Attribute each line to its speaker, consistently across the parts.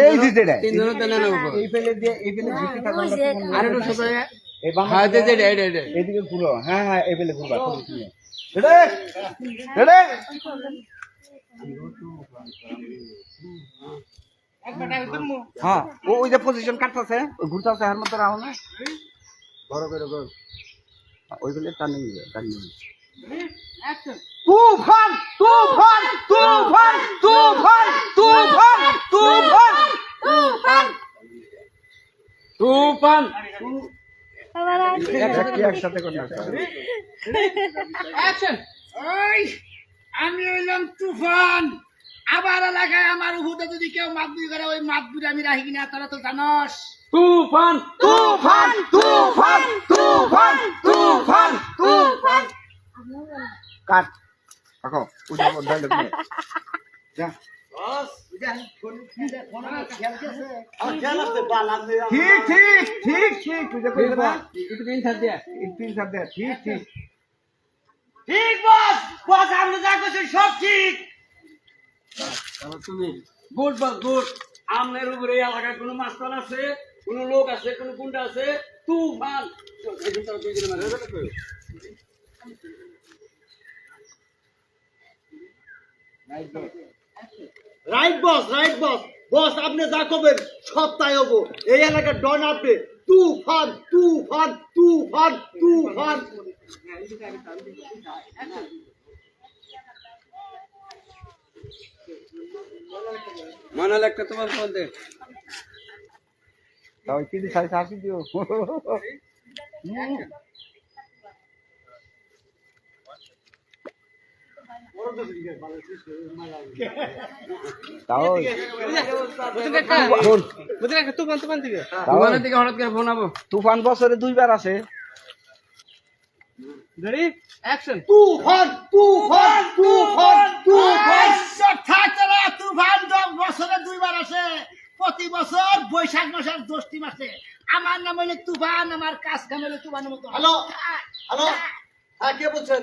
Speaker 1: এই জিতেটা
Speaker 2: তিন জন তেলে না
Speaker 1: এই ফেলে দিয়ে এই ফেলে ঝুঁকি থাকা
Speaker 2: আর একটু সোজা
Speaker 1: এই বাম
Speaker 2: হাতে যে ডে ডে
Speaker 1: এদিকে ঘুরো। হ্যাঁ হ্যাঁ এই ফেলে ঘুরবা রেডে রেডে? হ্যাঁ ও ওই যে পজিশন কাটতেছে ঘুরতেছে হার মধ্যে রাহো না? বড় করে ওই ফেলে টানিয়ে টানিয়ে অ্যাকশন তুফান তুফান তুফান তুফান তুফান তুফান।
Speaker 3: তুফান।
Speaker 2: তুফান।
Speaker 1: একসাথে
Speaker 2: অ্যাকশন ওই আমি হইলাম তুফান। আবার এলাকায় আমার উহুদে যদি কেউ মাতবুরি করে ওই মাতবুরি আমি রাখি কিনা তারা তো জানস। তুফান
Speaker 1: তুফান তুফান তুফান তুফান। তুফান। কাট। কাকো উঠে ডায়লগ নে যা। ঠিক ঠিক ঠিক ঠিক। তুই ঠিক ঠিক।
Speaker 2: ঠিক বস। বস আপনি যা করছেন সব ঠিক। তুমি গুড বস গুড। আমনের উপরে এলাকায় কোনো মাস্টার আছে? কোনো লোক আছে? কোনো গুন্ডা আছে? তুফান চল, এই দিনটা দুই দিনের মাঝে হবে না?
Speaker 4: রাইট বস রাইট বস বস আপনি যা করবেন সব তাই হব। এই এলাকার ডন আপনি। তুফান তুফান তুফান তুফান।
Speaker 2: মনে হলো একটা তোমার ফোন দে।
Speaker 1: তাও কি সাইজ আসি দিও? তাও
Speaker 2: তুফান তুফান থেকে? তুফানের দিকে হঠাৎ করে ফোন আবো।
Speaker 1: তুফান বছরে দুইবার আসে
Speaker 2: রেডি অ্যাকশন
Speaker 4: তুফান তুফান তুফান তুফান।
Speaker 2: থাকতরা তুফান দশ বছরে দুইবার আসে। প্রতি বছর বৈশাখ মাসের দশটি মাসে। আমার নাম হইলে তুফান আমার কাজ কাম হইলে তুফানের মতো।
Speaker 4: হ্যালো হ্যালো হ্যাঁ কে বলছেন?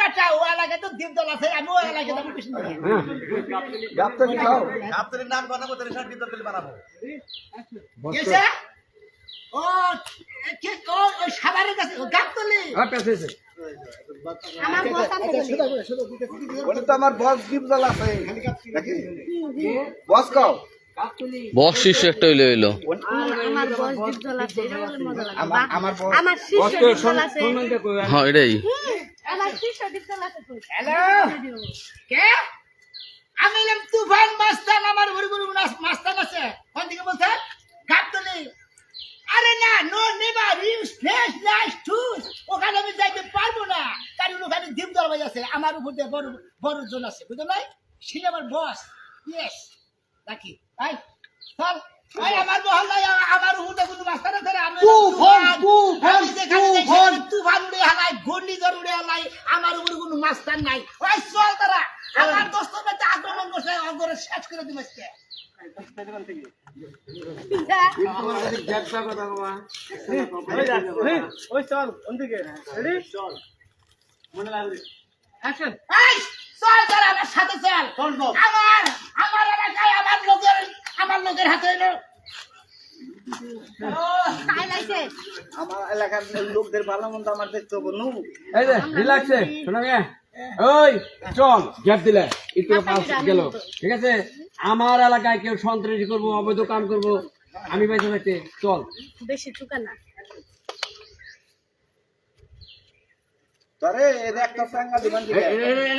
Speaker 2: আমার ও এলাকে তো দ্বীপদল আছে আমি ও এলাকে যাব কৃষ্ণ
Speaker 1: গাবতলি খাও।
Speaker 2: ও কে
Speaker 3: আমার বস
Speaker 1: দ্বীপদল আছে। আমার বস
Speaker 5: শিষ্য একটা
Speaker 3: আমার
Speaker 5: এটাই।
Speaker 2: আমি এলাম তুফান মাস্তান, আমার বড় বড় মাস্তান আছে। কোন দিকে বলছেন? গাবতলি। আরে না নো নেভার ইউজ ফ্রেশ লাইস টুস ওখানে আমি যাইতে পারব না। কারণ ওখানে ডিম দরবাজ আছে। আমার উপর দিয়ে বড় বড় জন আছে। বুঝতে নাই সে বস ইয়েস নাকি? ভাই, চল। আমার মহল্লায় আমার হুদে গুদু মাস্টারে ধরে আমি
Speaker 4: তুফান তুফান তুফান
Speaker 2: তুফান উড়ে হালাই ঘূর্ণিঝড় উড়ে হালাই আমার উপরে কোনো মাস্টার লোকের হাতে এলো।
Speaker 1: আমার এলাকার লোকদের ভালো মন্দ আমার দেখতে হব নু।
Speaker 6: এই যে রিল্যাক্সে শোনা গে। ওই চল গ্যাপ দিলে। একটু পাস গেল। ঠিক আছে? আমার এলাকায় কেউ সন্ত্রাসী করব অবৈধ কাম করব আমি বেঁচে থাকতে চল।
Speaker 3: বেশি চুকা না।
Speaker 1: তরে এর একটা সাঙ্গা দিবান দিবে
Speaker 6: এ-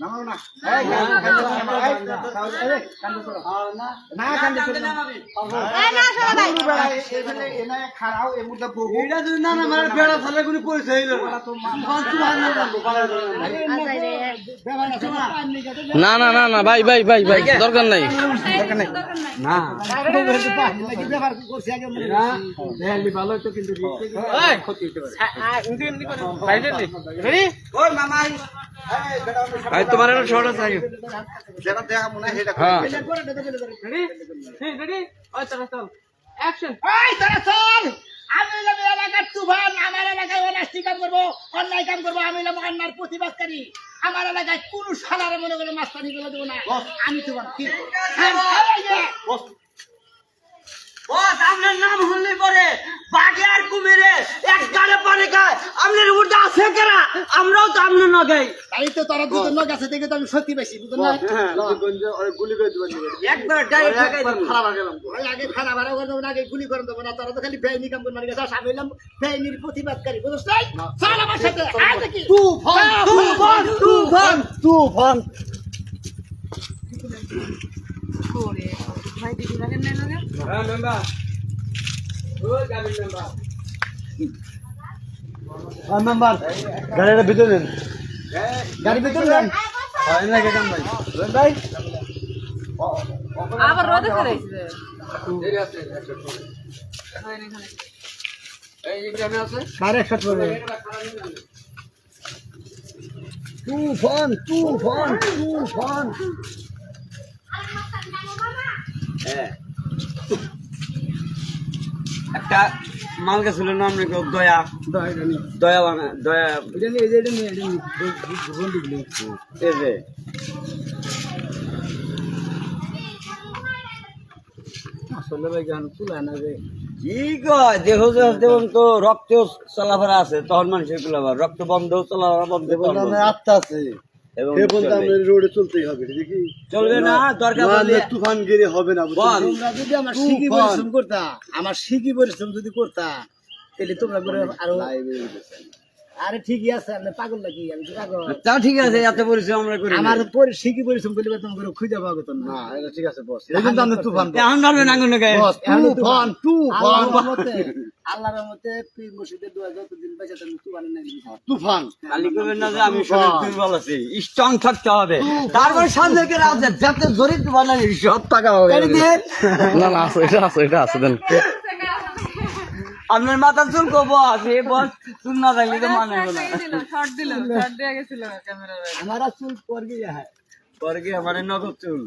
Speaker 6: না।
Speaker 1: না। না।
Speaker 4: না
Speaker 3: ভাই
Speaker 4: না না না।
Speaker 5: না না না না ভাই ভাই ভাই ভাই দরকার নাই।
Speaker 6: না।
Speaker 2: মনে
Speaker 6: এরা দেখালি ভালো হতো কিন্তু ক্ষতি হতে পারে।
Speaker 1: মামা
Speaker 6: তোমার একটা শর্ট আছে আগে
Speaker 1: যেটা দেখা মনে হয় সেটা
Speaker 5: হ্যাঁ।
Speaker 6: রেডি রেডি ওই চল চল। অ্যাকশন
Speaker 2: এই তারা চল! আমি হলাম এলাকার তুফান আমার এলাকায় অনাস্তি কাম করব অন্যায় কাম করব আমি হলাম অন্যার প্রতিবাদকারী। আমার এলাকায় কোন সালারে মনে করে মাস্তানি করে দেবো না। আমি তুফান কি? এই যে,
Speaker 4: বস আপনার নাম হলে পরে বাঘে আর কুমিরে এক গাড়ে পরে গায় আপনার উঠে আছে কেরা আমরাও তো আপনার নগাই।
Speaker 2: তাই তো তোরা দুজন লোক আছে দেখে তো আমি সত্যি বেশি বুঝলেন না
Speaker 4: একবার ডাইরেক্ট ঠেকাই দিন
Speaker 2: ওই আগে খানা ভাড়া করে দেবো না আগে গুলি করে দেবো না তোরা তো খালি বেআইনি কাম করে মারি গেছে। আমি হলাম বেআইনির প্রতিবাদকারী বুঝছ? নাই চল আমার সাথে আয় দেখি।
Speaker 4: তুফান তুফান তুফান তুফান
Speaker 6: হ্যাঁ মেম্বার ওই গাবি মেম্বার
Speaker 4: মেম্বার গাড়িটা ভিতরে নেন।
Speaker 2: গাড়ি ভিতরে যান
Speaker 4: হয় না কে কাম ভাই।
Speaker 3: আবার রোদে
Speaker 6: একশো
Speaker 4: তুফান তুফান তুফান।
Speaker 6: একটা মাল গেছিল নাম নাকি দয়া। দয়া বানা দয়া। এই যে।
Speaker 2: আসলে ভাই গান তুলা না রে।
Speaker 6: কি কয়? দেহ যেমন তো রক্ত চলাফেরা আছে তখন মানুষের রক্ত বন্ধ চলাফেরা বন্ধ।
Speaker 4: আত্মা আছে।
Speaker 6: এবং
Speaker 4: পর্যন্ত রোডে চলতেই হবে দেখি?
Speaker 6: চলবে না দরকার
Speaker 4: তুফান গিরে হবে না
Speaker 6: বল।
Speaker 2: তোমরা যদি আমার শিখি পরিশ্রম করতা আমার শিখি পরিশ্রম যদি করতা তাহলে তোমরা করে আরও আরে ঠিকই আছে আপনি পাগল নাকি? আমি তো পাগল।
Speaker 6: তা ঠিক আছে এত পরিশ্রম আমরা করি
Speaker 2: আমার পরি- শিখি পরিশ্রম করলে তোমার করে খুঁজে পাবো তো না।
Speaker 4: না এটা ঠিক আছে বস। এই কিন্তু আমরা তুফান
Speaker 6: এখন পারবেন আঙুন গায়ে।
Speaker 4: বস তুফান তুফান।
Speaker 2: আল্লাহর মতে আল্লাহর মসজিদে দোয়া যতদিন বেঁচে তুমি তুবানে নাই
Speaker 4: তুফান।
Speaker 6: খালি করবেন না যে আমি শরীর দুর্বল আছি। স্ট্রং থাকতে হবে। তারপর সামনে কে রাখছে যাতে জরিত বানানি সব টাকা হবে
Speaker 5: না না আছে এটা আছে এটা আছে দেন।
Speaker 6: আপনার মাথা চুল কব আছে বস চুল না থাকলে তো মানে না
Speaker 2: আমার আর চুল পড়বে হ্যাঁ।
Speaker 6: পরে কি আমার নগদ চুল।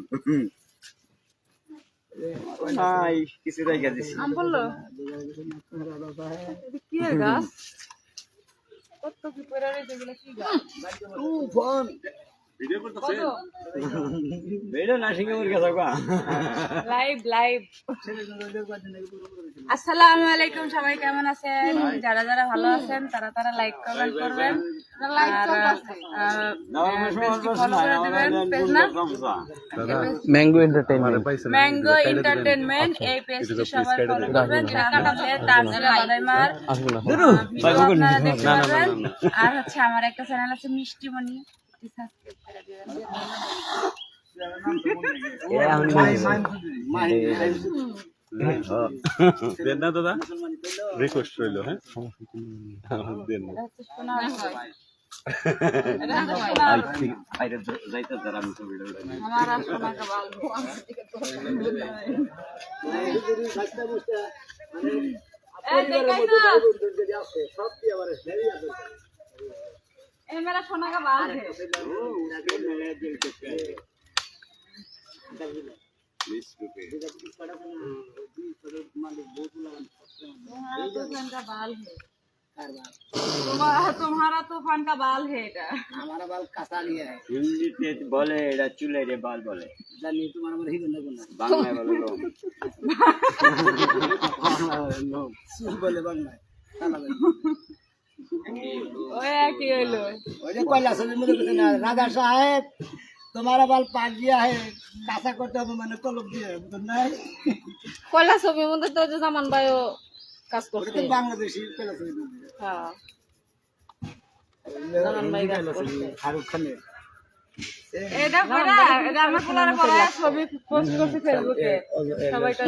Speaker 6: নাই কিছু রেখে দিছি।
Speaker 4: তুফান
Speaker 6: বেড়ে না সিঙ্গে মুরগা থাকবা
Speaker 3: লাইভ লাইভ আসসালামু আলাইকুম সবাই কেমন আছেন? যারা যারা ভালো আছেন তারা তারা লাইক কমেন্ট করবেন।
Speaker 5: ম্যাঙ্গো এন্টারটেইনমেন্ট
Speaker 3: ম্যাঙ্গো এন্টারটেইনমেন্ট এই পেজটি সবাই ফলো করবেন। বাদাইমার
Speaker 5: না
Speaker 3: আর হচ্ছে আমার একটা চ্যানেল আছে মিষ্টিমণি। সাবস্ক্রাইব করে দিবেন
Speaker 7: দেন না দাদা রিকোয়েস্ট রইল হ্যাঁ দেন।
Speaker 3: আমার আর সোনা কাবাল এই দেখাই না ए मेरा सोना का बाल है तुम्हारा तूफान का बाल है तुम्हारा तुम्हारा तूफान का बाल है এটা
Speaker 2: আমার বাল কাঁচা নিয়ে
Speaker 6: হিন্দিতে বলে এটা চুলের বাল বলে
Speaker 2: জানি তোমার আমার হিরো না কোন
Speaker 6: বাংলায় বলে লোম।
Speaker 2: চুল বলে বাংলায়
Speaker 3: ওই কি হলো
Speaker 2: ওই যে কয়লা মধ্যে রাজা সাহেব তোমার বাল পাক দিয়া হে কাঁচা করতে হবে মানে তলব দিয়ে বুঝলেন নাই
Speaker 3: কয়লা ছবির মধ্যে তো যে জামান ভাইও কাজ করছে।
Speaker 2: বাংলাদেশি পেলা ছবি
Speaker 3: হ্যাঁ। জামান ভাই কাজ করছে।
Speaker 2: শাহরুখ খানের।
Speaker 3: এটা করে এটা আমার পোলারে পড়ায় ছবি পোস্ট করছে ফেসবুকে সবাই তো